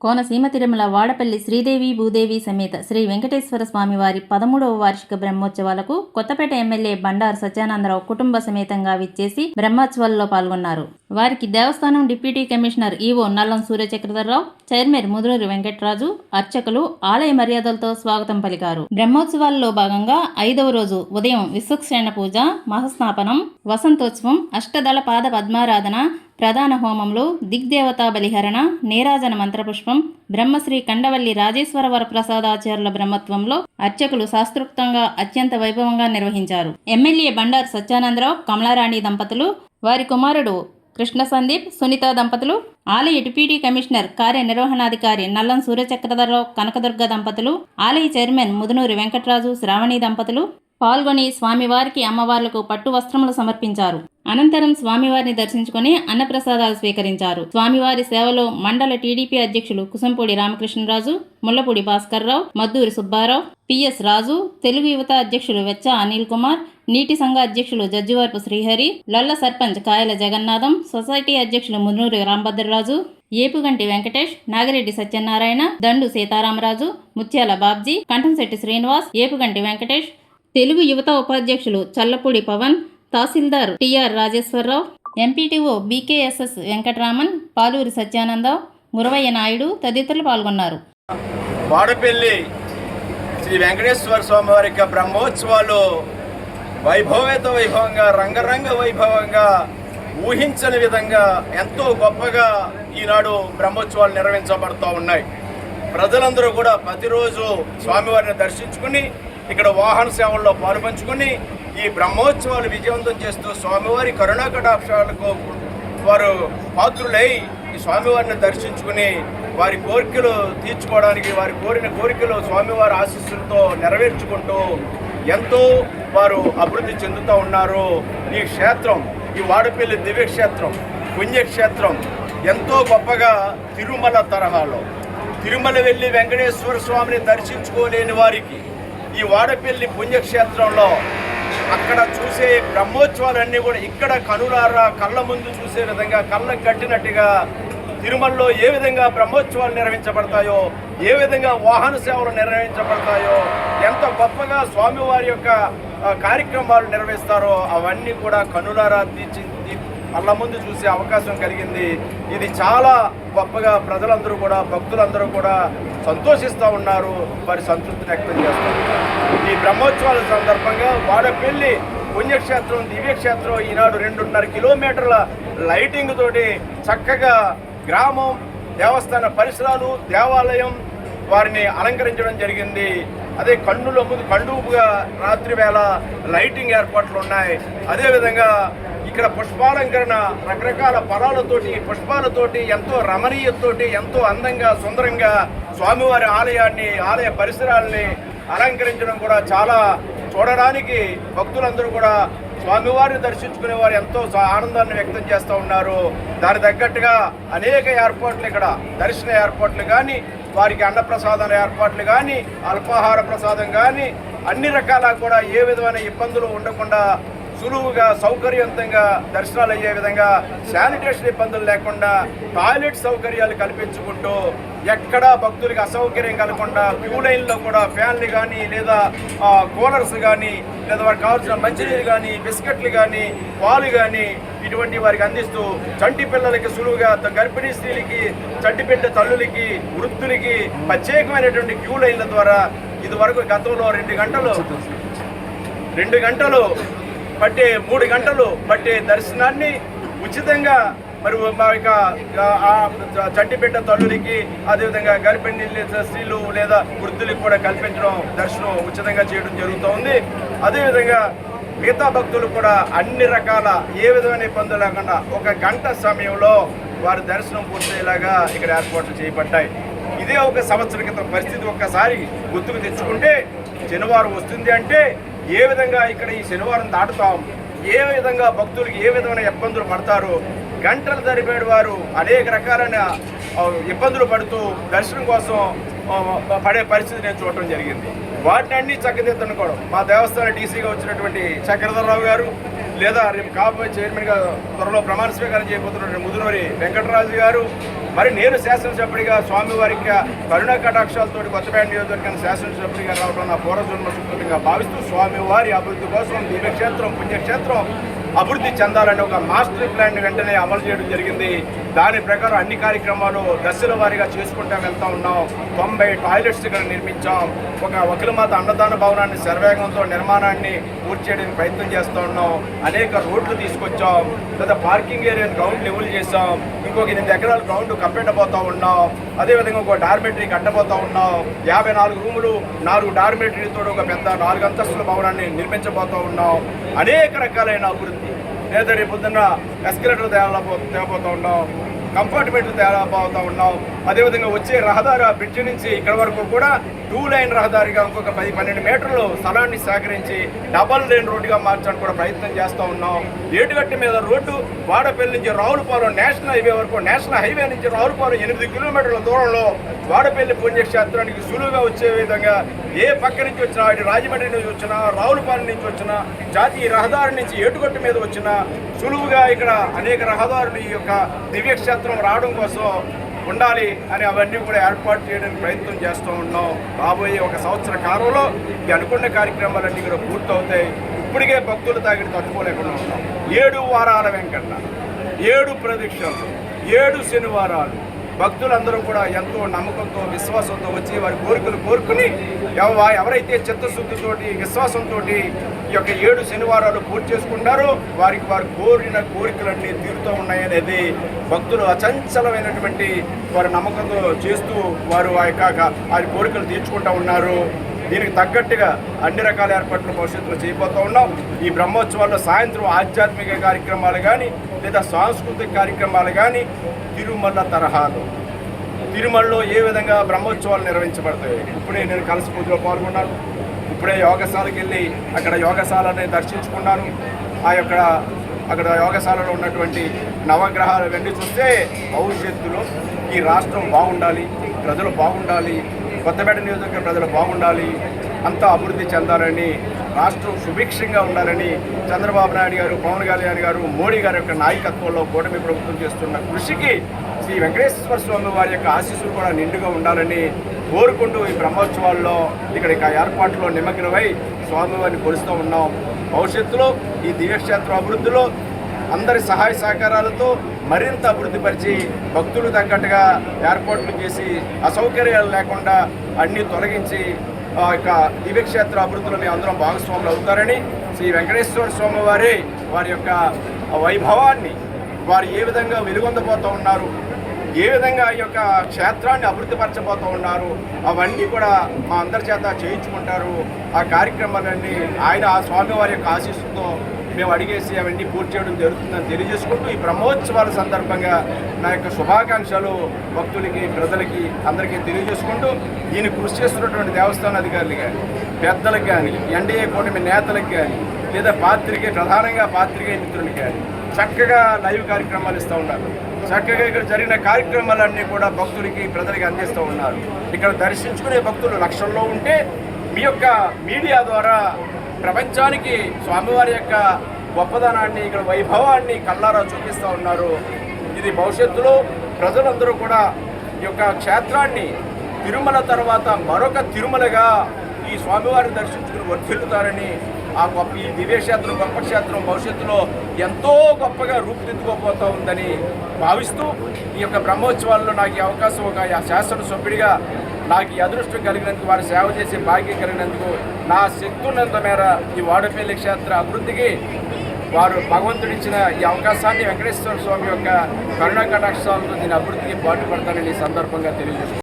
కోనసీమ తిరుమల వాడపల్లి శ్రీదేవి భూదేవి సమేత శ్రీ వెంకటేశ్వర స్వామి వారి పదమూడవ వార్షిక బ్రహ్మోత్సవాలకు కొత్తపేట ఎమ్మెల్యే బండారు సత్యానందరావు కుటుంబ సమేతంగా విచ్చేసి బ్రహ్మోత్సవాల్లో పాల్గొన్నారు. వారికి దేవస్థానం deputy commissioner EO Nallam Suryachakradharrao chairman Mudururi Venkataraju అర్చకులు ఆలయ మర్యాదలతో స్వాగతం పలికారు. బ్రహ్మోత్సవాల్లో భాగంగా ఐదవ రోజు ఉదయం విశ్వక్షేణ పూజ మహస్నాపనం వసంతోత్సవం అష్టదళ పాద పద్మారాధన ప్రధాన హోమంలో దిగ్దేవతా బలిహరణ నీరాజన మంత్రపుష్పం బ్రహ్మశ్రీ కండవల్లి రాజేశ్వర వరప్రసాదాచార్యుల బ్రహ్మత్వంలో అర్చకులు శాస్త్రోక్తంగా అత్యంత వైభవంగా నిర్వహించారు. ఎమ్మెల్యే బండారు సత్యానందరావు కమలారాణి దంపతులు వారి కుమారుడు కృష్ణ సందీప్ సునీత దంపతులు ఆలయ డిప్యూటీ కమిషనర్ కార్యనిర్వహణాధికారి నల్లం సూర్యచక్రధరరావు కనకదుర్గ దంపతులు ఆలయ చైర్మన్ ముదునూరి వెంకటరాజు శ్రావణి దంపతులు పాల్గొని స్వామివారికి అమ్మవార్లకు పట్టు వస్త్రములు సమర్పించారు. అనంతరం స్వామివారిని దర్శించుకుని అన్నప్రసాదాలు స్వీకరించారు. స్వామివారి సేవలో మండల టీడీపీ అధ్యక్షులు కుసంపూడి రామకృష్ణరాజు ముల్లపూడి భాస్కర్రావు మద్దూరి సుబ్బారావు పిఎస్ రాజు తెలుగు యువత అధ్యక్షులు వెచ్చ అనిల్ కుమార్ నీటి సంఘ అధ్యక్షులు జడ్జివార్పు శ్రీహరి లొల్ల సర్పంచ్ కాయల జగన్నాథం సొసైటీ అధ్యక్షులు మున్నూరి రాంభద్రరాజు ఏపుగంటి వెంకటేష్ నాగిరెడ్డి సత్యనారాయణ దండు సీతారామరాజు ముత్యాల బాబ్జీ కంఠంశెట్టి శ్రీనివాస్ ఏపుగంటి వెంకటేష్ తెలుగు యువత ఉపాధ్యక్షులు చల్లపూడి పవన్ తహసీల్దార్ T R Rajeswararao MPTO BKSS Venkataraman Paluri Satyanandarao Muravayya Naidu తదితరులు పాల్గొన్నారు. వాడపల్లి శ్రీ వెంకటేశ్వర స్వామివారి యొక్క బ్రహ్మోత్సవాలు వైభవేత వైభవంగా రంగరంగ వైభవంగా ఊహించని విధంగా ఎంతో గొప్పగా ఈనాడు బ్రహ్మోత్సవాలు నిర్వహించబడుతూ ఉన్నాయి. ప్రజలందరూ కూడా ప్రతిరోజు స్వామివారిని దర్శించుకుని ఇక్కడ వాహన సేవల్లో పాలుపంచుకుని ఈ బ్రహ్మోత్సవాలు విజయవంతం చేస్తూ స్వామివారి కరుణా కటాక్షాలకు వారు పాత్రులై ఈ స్వామివారిని దర్శించుకుని వారి కోరికలు తీర్చుకోవడానికి వారి కోరిన కోరికలు స్వామివారి ఆశీస్సులతో నెరవేర్చుకుంటూ ఎంతో వారు అభివృద్ధి చెందుతూ ఉన్నారు. ఈ క్షేత్రం ఈ వాడపల్లి దివ్యక్షేత్రం పుణ్యక్షేత్రం ఎంతో గొప్పగా తిరుమల తరహాలో తిరుమల వెళ్ళి వెంకటేశ్వర స్వామిని దర్శించుకోలేని వారికి ఈ వాడపల్లి పుణ్యక్షేత్రంలో అక్కడ చూసే బ్రహ్మోత్సవాలన్నీ కూడా ఇక్కడ కనులారా కళ్ళ ముందు చూసే విధంగా కళ్ళకు కట్టినట్టుగా తిరుమలలో ఏ విధంగా బ్రహ్మోత్సవాలు నిర్వహించబడతాయో ఏ విధంగా వాహన సేవలు నిర్వహించబడతాయో ఎంత గొప్పగా స్వామివారి యొక్క కార్యక్రమాలు నిర్వహిస్తారో అవన్నీ కూడా కనులారా తీర్చి కళ్ళ ముందు చూసే అవకాశం కలిగింది. ఇది చాలా గొప్పగా ప్రజలందరూ కూడా భక్తులందరూ కూడా సంతోషిస్తూ ఉన్నారు. వారి సంతృప్తి వ్యక్తం చేస్తున్నారు. ఈ బ్రహ్మోత్సవాల సందర్భంగా వాడపల్లి పుణ్యక్షేత్రం దివ్యక్షేత్రం ఈనాడు రెండున్నర కిలోమీటర్ల లైటింగ్ తోటి చక్కగా గ్రామం దేవస్థాన పరిసరాలు దేవాలయం వారిని అలంకరించడం జరిగింది. అదే కన్నుల ముందు కండుపుగా రాత్రి వేళ లైటింగ్ ఏర్పాట్లు ఉన్నాయి. అదేవిధంగా ఇక్కడ పుష్పాలంకరణ రకరకాల ఫలాలతోటి పుష్పాలతోటి ఎంతో రమణీయతోటి ఎంతో అందంగా సుందరంగా స్వామివారి ఆలయాన్ని ఆలయ పరిసరాల్ని అలంకరించడం కూడా చాలా చూడడానికి భక్తులందరూ కూడా స్వామివారిని దర్శించుకునే వారు ఎంతో ఆనందాన్ని వ్యక్తం చేస్తూ ఉన్నారు. దాని తగ్గట్టుగా అనేక ఏర్పాట్లు ఇక్కడ దర్శన ఏర్పాట్లు కానీ వారికి అన్నప్రసాదాల ఏర్పాట్లు కానీ అల్పాహార ప్రసాదం కానీ అన్ని రకాల కూడా ఏ విధమైన ఇబ్బందులు ఉండకుండా సులువుగా సౌకర్యవంతంగా దర్శనాలు అయ్యే విధంగా శానిటేషన్ ఇబ్బందులు లేకుండా టాయిలెట్ సౌకర్యాలు కల్పించుకుంటూ ఎక్కడా భక్తులకు అసౌకర్యం కలగకుండా క్యూ లైన్లో కూడా ఫ్యాన్లు కానీ లేదా కూలర్స్ కానీ లేదా వారికి కావాల్సిన మంచినీరు కానీ బిస్కెట్లు కానీ పాలు కానీ ఇటువంటి వారికి అందిస్తూ చంటి పిల్లలకి సులువుగా గర్భిణీ స్త్రీలకి చంటి తల్లులకి వృద్ధులకి ప్రత్యేకమైనటువంటి క్యూ లైన్ల ద్వారా ఇదివరకు గతంలో రెండు గంటలు రెండు గంటలు పట్టే మూడు గంటలు పట్టే దర్శనాన్ని ఉచితంగా మరి మా యొక్క ఆ చంటిబిడ్డ తల్లులకి అదేవిధంగా గర్భిణీ స్త్రీలు లేదా వృద్ధులకు కూడా కల్పించడం దర్శనం ఉచితంగా చేయడం జరుగుతూ ఉంది అదేవిధంగా మిగతా భక్తులు కూడా అన్ని రకాల ఏ విధమైన ఇబ్బందులు లేకుండా ఒక గంట సమయంలో వారి దర్శనం పూర్తయ్యేలాగా ఇక్కడ ఏర్పాట్లు చేయబడ్డాయి. ఇదే ఒక సంవత్సర క్రితం పరిస్థితి ఒక్కసారి గుర్తుకు తెచ్చుకుంటే శనివారం వస్తుంది అంటే ఏ విధంగా ఇక్కడ ఈ శనివారం దాటుతాం? ఏ విధంగా భక్తులకు ఏ విధమైన ఇబ్బందులు పడతారు? గంటలు తరిపేడు వారు అనేక రకాలైన ఇబ్బందులు పడుతూ దర్శనం కోసం పడే పరిస్థితి నేను చూడటం జరిగింది. వాటిని అన్ని చక్కదిద్దనుకోవడం మా దేవస్థాన డీసీగా వచ్చినటువంటి చక్రధరరావు గారు లేదా రేపు కాబోయే చైర్మన్గా త్వరలో ప్రమాణ స్వీకారం చేయబోతున్నటువంటి ముదునూరి వెంకటరాజు గారు మరి నేను శాసనసభ్యుడిగా స్వామివారికి కరుణ కటాక్షాలతో కొత్తపేట నియోజకవర్గానికి శాసనసభ్యుడిగా రావడం నా పూర్వజన్మ సుకృతంగా భావిస్తూ స్వామివారి అభివృద్ధి కోసం దివ్యక్షేత్రం పుణ్యక్షేత్రం అభివృద్ధి చెందాలని ఒక మాస్టర్ ప్లాన్ వెంటనే అమలు చేయడం జరిగింది. దాని ప్రకారం అన్ని కార్యక్రమాలు దశల వారీగా చేసుకుంటూ వెళ్తూ ఉన్నాం. తొంభై టాయిలెట్స్ ఇక్కడ నిర్మించాం. ఒక వకిలమాత అన్నదాన భవనాన్ని శరవేగంతో నిర్మాణాన్ని పూర్తి చేయడానికి ప్రయత్నం చేస్తూ ఉన్నాం. అనేక రోడ్లు తీసుకొచ్చాం. లేదా పార్కింగ్ ఏరియాని గ్రౌండ్ లెవెల్ చేసాం ఇంకొక ఎనిమిది ఎకరాల గ్రౌండ్ కప్పెట్టబోతా ఉన్నాం. అదేవిధంగా ఒక డార్మెటరీ కట్టబోతా ఉన్నాం. యాభై నాలుగు రూములు నాలుగు డార్మెటరీతో ఒక పెద్ద నాలుగు అంతస్తుల భవనాన్ని నిర్మించబోతా ఉన్నాం. అనేక రకాలైన అభివృద్ధి. లేదా రేపు పొద్దున్న ఎస్కలేటర్ తేలబో తేపోతూ ఉన్నాం. కంపార్ట్మెంట్లు తేలబోతూ ఉన్నాం. అదేవిధంగా వచ్చే రహదారి ఆ నుంచి ఇక్కడ వరకు కూడా టూ లైన్ రహదారిగా ఇంకొక పది పన్నెండు మీటర్లు స్థలాన్ని సేకరించి డబల్ లైన్ రోడ్డుగా మార్చడానికి కూడా ప్రయత్నం చేస్తూ ఉన్నాం. ఏటుగట్టి మీద రోడ్డు వాడపల్లి నుంచి రావులపాలెం నేషనల్ హైవే వరకు నేషనల్ హైవే నుంచి రావులపాలెం ఎనిమిది కిలోమీటర్ల దూరంలో వాడపల్లి పుణ్యక్షేత్రానికి సులువుగా వచ్చే విధంగా ఏ పక్క నుంచి వచ్చినా ఇటు రాజమండ్రి నుంచి వచ్చినా రావులపాలెం నుంచి వచ్చినా జాతీయ రహదారి నుంచి ఏటుగట్టు మీద వచ్చినా సులువుగా ఇక్కడ అనేక రహదారులు ఈ యొక్క దివ్యక్షేత్ర రావడం కోసం ఉండాలి అని అవన్నీ కూడా ఏర్పాటు చేయడానికి ప్రయత్నం చేస్తూ ఉన్నాం. రాబోయే ఒక సంవత్సర కాలంలో ఈ అనుకున్న కార్యక్రమాలన్నీ కూడా పూర్తవుతాయి. ఇప్పటికే భక్తులు తాగిడి తట్టుకోలేకుండా ఉన్నాం. ఏడు వారాల వెంకన్న ఏడు ప్రదక్షిణలు ఏడు శనివారాలు. భక్తులందరూ కూడా ఎంతో నమ్మకంతో విశ్వాసంతో వచ్చి వారి కోరికలు కోరుకుని ఎవరైతే చిత్తశుద్ధితోటి విశ్వాసంతో ఈ యొక్క ఏడు శనివారాలు పూర్తి చేసుకుంటారో వారికి వారు కోరిన కోరికలన్నీ తీరుతూ ఉన్నాయనేది భక్తులు అచంచలమైనటువంటి వారి నమ్మకంతో చేస్తూ వారు ఆ యొక్క వారి కోరికలు తీర్చుకుంటూ ఉన్నారు. దీనికి తగ్గట్టుగా అన్ని రకాల ఏర్పాట్లు భవిష్యత్తులో చేయబోతూ ఉన్నాం. ఈ బ్రహ్మోత్సవాల్లో సాయంత్రం ఆధ్యాత్మిక కార్యక్రమాలు కానీ లేదా సాంస్కృతిక కార్యక్రమాలు కానీ తిరుమల తరహాలో. తిరుమలలో ఏ విధంగా బ్రహ్మోత్సవాలు నిర్వహించబడతాయి? ఇప్పుడే నేను కలసి పూజలో పాల్గొన్నాను. ఇప్పుడే యోగశాలకు వెళ్ళి అక్కడ యోగశాలని దర్శించుకున్నాను. ఆ యొక్క అక్కడ యోగశాలలో ఉన్నటువంటి నవగ్రహాలు ఇవన్నీ చూస్తే భవిష్యత్తులో ఈ రాష్ట్రం బాగుండాలి ప్రజలు బాగుండాలి కొత్తపేట నియోజకవర్గ ప్రజలు బాగుండాలి అంతా అభివృద్ధి చెందాలని రాష్ట్రం సుభిక్షంగా ఉండాలని చంద్రబాబు నాయుడు గారు పవన్ కళ్యాణ్ గారు మోడీ గారి యొక్క నాయకత్వంలో కూటమి ప్రభుత్వం చేస్తున్న కృషికి శ్రీ వెంకటేశ్వర స్వామి వారి యొక్క ఆశీస్సులు కూడా నిండుగా ఉండాలని కోరుకుంటూ ఈ బ్రహ్మోత్సవాల్లో ఇక్కడ ఇక ఏర్పాట్లో నిమగ్నమై స్వామివారిని కొలుస్తూ ఉన్నాం. భవిష్యత్తులో ఈ దివ్యక్షేత్ర అభివృద్ధిలో అందరి సహాయ సహకారాలతో మరింత అభివృద్ధిపరిచి భక్తులు తగ్గట్టుగా ఏర్పాట్లు చేసి అసౌకర్యాలు లేకుండా అన్నీ తొలగించి ఆ యొక్క దివ్యక్షేత్ర అభివృద్ధిలో మీ అందరం భాగస్వాములు అవుతారని శ్రీ వెంకటేశ్వర స్వామి వారి వారి యొక్క వైభవాన్ని వారు ఏ విధంగా వెలుగొందబోతూ ఉన్నారు ఏ విధంగా ఈ యొక్క క్షేత్రాన్ని అభివృద్ధిపరచబోతూ ఉన్నారు? అవన్నీ కూడా మా అందరి చేత చేయించుకుంటారు. ఆ కార్యక్రమాలన్నీ ఆయన ఆ స్వామివారి యొక్క ఆశీస్సుతో మేము అడిగేసి అవన్నీ పూర్తి చేయడం జరుగుతుందని తెలియజేసుకుంటూ ఈ బ్రహ్మోత్సవాల సందర్భంగా నా యొక్క శుభాకాంక్షలు భక్తులకి ప్రజలకి అందరికీ తెలియజేసుకుంటూ ఈయన కృషి చేస్తున్నటువంటి దేవస్థాన అధికారులు కానీ పెద్దలకు కానీ ఎన్డీఏ కూటమి నేతలకు కానీ లేదా పాత్రికే ప్రధానంగా పాత్రికే మిత్రులకి కానీ. చక్కగా లైవ్ కార్యక్రమాలు ఇస్తూ ఉన్నారు. చక్కగా ఇక్కడ జరిగిన కార్యక్రమాలన్నీ కూడా భక్తులకి ప్రజలకి అందిస్తూ ఉన్నారు. ఇక్కడ దర్శించుకునే భక్తులు లక్షల్లో ఉంటే మీ యొక్క మీడియా ద్వారా ప్రపంచానికి స్వామివారి యొక్క గొప్పదనాన్ని ఇక్కడ వైభవాన్ని కళ్ళారా చూపిస్తూ ఉన్నారు. ఇది భవిష్యత్తులో ప్రజలందరూ కూడా ఈ యొక్క క్షేత్రాన్ని తిరుమల తర్వాత మరొక తిరుమలగా ఈ స్వామివారిని దర్శించుకుని వర్ధిల్లుతారని ఆ గొప్ప ఈ దివ్యక్షేత్రం గొప్ప క్షేత్రం భవిష్యత్తులో ఎంతో గొప్పగా రూపుదిద్దుకోబోతా ఉందని భావిస్తూ ఈ యొక్క బ్రహ్మోత్సవాల్లో నాకు ఈ అవకాశం ఒక శాసనసభ్యుడిగా నాకు ఈ అదృష్టం కలిగినందుకు వారి సేవ చేసే భాగ్యం కలిగినందుకు నా శక్తి ఉన్నంత మేర ఈ వాడపల్లి క్షేత్ర అభివృద్ధికి వారు భగవంతుడిచ్చిన ఈ అవకాశాన్ని వెంకటేశ్వర స్వామి యొక్క కరుణా కటాక్షాలతో దీని అభివృద్ధికి పాటుపడతానని సందర్భంగా తెలియజేస్తున్నాను